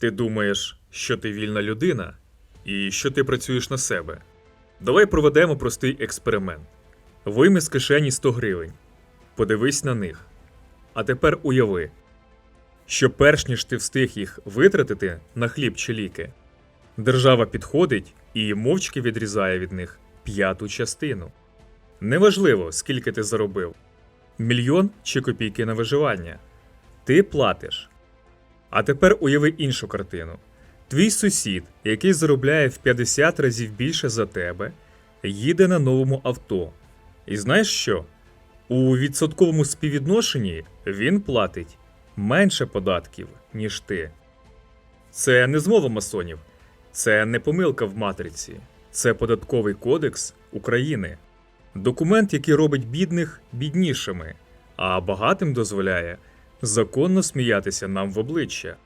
Ти думаєш, що ти вільна людина і що ти працюєш на себе. Давай проведемо простий експеримент. Вийми з кишені 100 гривень. Подивись на них. А тепер уяви, що перш ніж ти встиг їх витратити на хліб чи ліки, держава підходить і мовчки відрізає від них п'яту частину. Неважливо, скільки ти заробив мільйон чи копійки на виживання. Ти платиш. А тепер уяви іншу картину. Твій сусід, який заробляє в 50 разів більше за тебе, їде на новому авто. І знаєш що? У відсотковому співвідношенні він платить менше податків, ніж ти. Це не змова масонів, це не помилка в матриці, це податковий кодекс України. Документ, який робить бідних біднішими, а багатим дозволяє законно сміятися нам в обличчя.